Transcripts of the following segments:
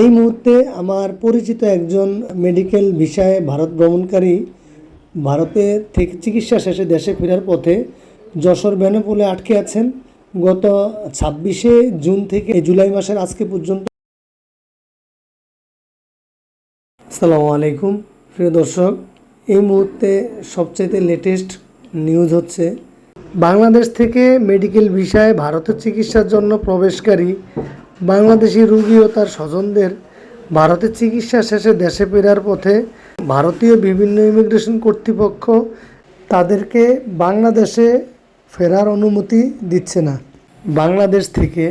এই মুহূর্তে আমার পরিচিত একজন মেডিকেল বিষয়ে ভারত ভ্রমণকারী ভারতে থেকে চিকিৎসা শেষে দেশে ফেরার পথে যশোর বেনাপোলে আটকে আছেন। গত ছাব্বিশে জুন থেকে জুলাই মাসের আজকে পর্যন্ত আসসালামু আলাইকুম। প্রিয় দর্শক, এই মুহূর্তে সবচাইতে লেটেস্ট নিউজ হচ্ছে, বাংলাদেশ থেকে মেডিকেল ভিসায় ভারতের চিকিৎসার জন্য প্রবেশকারী বাংলাদেশি রোগী ও তার স্বজনদের ভারতের চিকিৎসা শেষে দেশে ফেরার পথে ভারতীয় বিভিন্ন ইমিগ্রেশন কর্তৃপক্ষ তাদেরকে বাংলাদেশে ফেরার অনুমতি দিচ্ছে না। বাংলাদেশ থেকে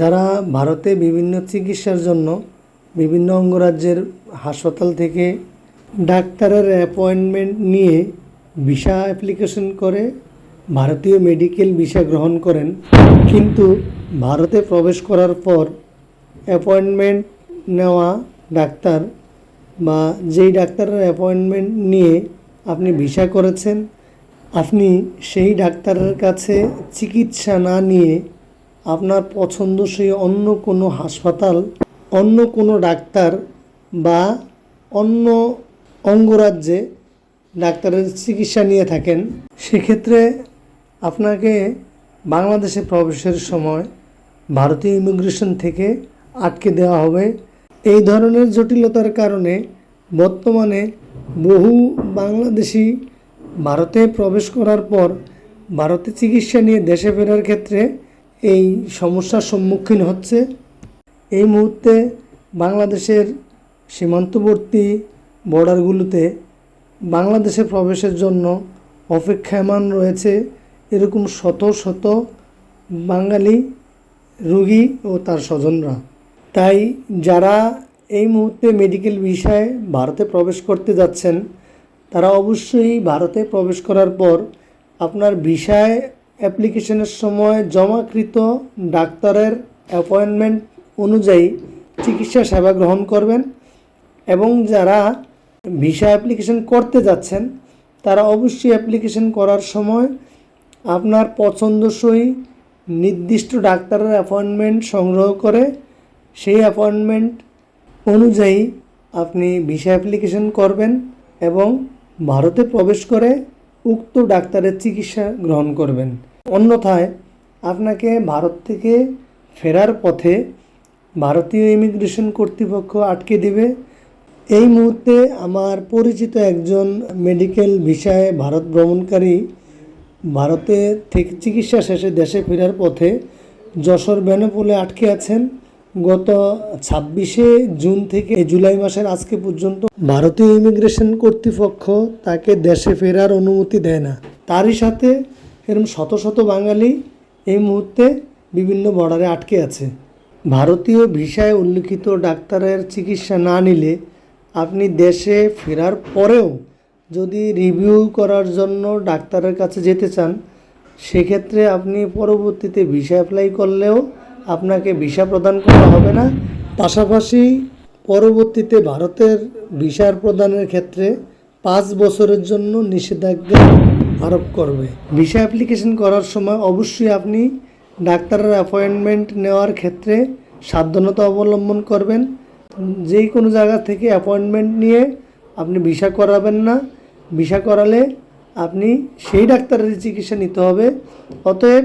যারা ভারতে বিভিন্ন চিকিৎসার জন্য বিভিন্ন অঙ্গরাজ্যের হাসপাতাল থেকে ডাক্তারের অ্যাপয়েন্টমেন্ট নিয়ে ভিসা অ্যাপ্লিকেশন করে ভারতীয় মেডিকেল ভিসা গ্রহণ করেন, কিন্তু ভারতে প্রবেশ করার পর অ্যাপয়েন্টমেন্ট নেওয়া ডাক্তার বা যেই ডাক্তারের অ্যাপয়েন্টমেন্ট নিয়ে আপনি ভিসা করেছেন, আপনি সেই ডাক্তারের কাছে চিকিৎসা না নিয়ে আপনার পছন্দসই অন্য কোনো হাসপাতাল, অন্য কোনো ডাক্তার বা অন্য অঙ্গরাজ্যে ডাক্তারের চিকিৎসা নিয়ে থাকেন, সেক্ষেত্রে আপনাকে বাংলাদেশে প্রবেশের সময় ভারতীয় ইমিগ্রেশন থেকে আটকে দেওয়া হবে। এই ধরনের জটিলতার কারণে বর্তমানে বহু বাংলাদেশি ভারতে প্রবেশ করার পর ভারতে চিকিৎসা নিয়ে দেশে ফেরার ক্ষেত্রে এই সমস্যার সম্মুখীন হচ্ছে। এই মুহূর্তে বাংলাদেশের সীমান্তবর্তী বর্ডারগুলোতে বাংলাদেশে প্রবেশের জন্য অপেক্ষায়মান রয়েছে এরকম শত শত বাঙালি রোগী ও তার স্বজনরা। তাই যারা এই মুহূর্তে মেডিকেল বিষয়ে ভারতে প্রবেশ করতে যাচ্ছেন, তারা অবশ্যই ভারতে প্রবেশ করার পর আপনার ভিসায় অ্যাপ্লিকেশনের সময় জমাকৃত ডাক্তারের অ্যাপয়েন্টমেন্ট অনুযায়ী চিকিৎসা সেবা গ্রহণ করবেন এবং যারা ভিসা অ্যাপ্লিকেশন করতে যাচ্ছেন, তারা অবশ্যই অ্যাপ্লিকেশন করার সময় আপনার পছন্দসই নির্দিষ্ট ডাক্তারের অ্যাপয়েন্টমেন্ট সংগ্রহ করে সেই অ্যাপয়েন্টমেন্ট অনুযায়ী আপনি ভিসা অ্যাপ্লিকেশন করবেন এবং ভারতে প্রবেশ করে উক্ত ডাক্তারের চিকিৎসা গ্রহণ করবেন। অন্যথায় আপনাকে ভারত থেকে ফেরার পথে ভারতীয় ইমিগ্রেশন কর্তৃপক্ষ আটকে দিবে। এই মুহূর্তে আমার পরিচিত একজন মেডিকেল ভিসায় ভারত ভ্রমণকারী ভারতে থেকে চিকিৎসা শেষে দেশে ফেরার পথে যশোর বেনাপোলে আটকে আছেন। গত ছাব্বিশে জুন থেকে জুলাই মাসের আজকে পর্যন্ত ভারতীয় ইমিগ্রেশন কর্তৃপক্ষ তাকে দেশে ফেরার অনুমতি দেয় না। তারই সাথে এরকম শত শত বাঙালি এই মুহূর্তে বিভিন্ন বর্ডারে আটকে আছে। ভারতীয় ভিসায় উল্লিখিত ডাক্তারের চিকিৎসা না নিলে আপনি দেশে ফেরার পরেও যদি রিভিউ করার জন্য ডাক্তারের কাছে যেতে চান, সেক্ষেত্রে আপনি পরবর্তীতে ভিসা অ্যাপ্লাই করলেও আপনাকে ভিসা প্রদান করা হবে না। পাশাপাশি পরবর্তীতে ভারতের ভিসার প্রদানের ক্ষেত্রে পাঁচ বছরের জন্য নিষেধাজ্ঞা আরোপ করবে। ভিসা অ্যাপ্লিকেশন করার সময় অবশ্যই আপনি ডাক্তারের অ্যাপয়েন্টমেন্ট নেওয়ার ক্ষেত্রে সাবধানতা অবলম্বন করবেন। যেই কোনো জায়গা থেকে অ্যাপয়েন্টমেন্ট নিয়ে আপনি ভিসা করাবেন না। ভিসা করালে আপনি সেই ডাক্তারের চিকিৎসা নিতে হবে। অতএব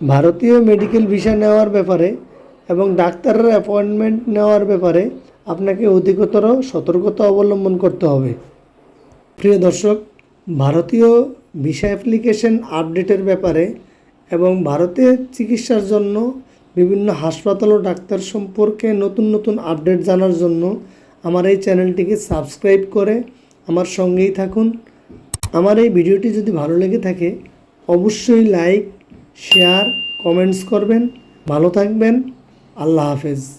ভারতীয় মেডিকেল ভিসা নেওয়ার ব্যাপারে এবং ডাক্তারের অ্যাপয়েন্টমেন্ট নেওয়ার ব্যাপারে আপনাকে অধিকতর সতর্কতা অবলম্বন করতে হবে। প্রিয় দর্শক, ভারতীয় ভিসা অ্যাপ্লিকেশন আপডেটের ব্যাপারে এবং ভারতে চিকিৎসার জন্য বিভিন্ন হাসপাতাল ও ডাক্তার সম্পর্কে নতুন নতুন আপডেট জানার জন্য আমার এই চ্যানেলটিকে সাবস্ক্রাইব করে আমার সঙ্গেই থাকুন। আমার এই ভিডিওটি যদি ভালো লেগে থাকে, অবশ্যই লাইক শেয়ার কমেন্টস করবেন। ভালো থাকবেন। আল্লাহ হাফেজ।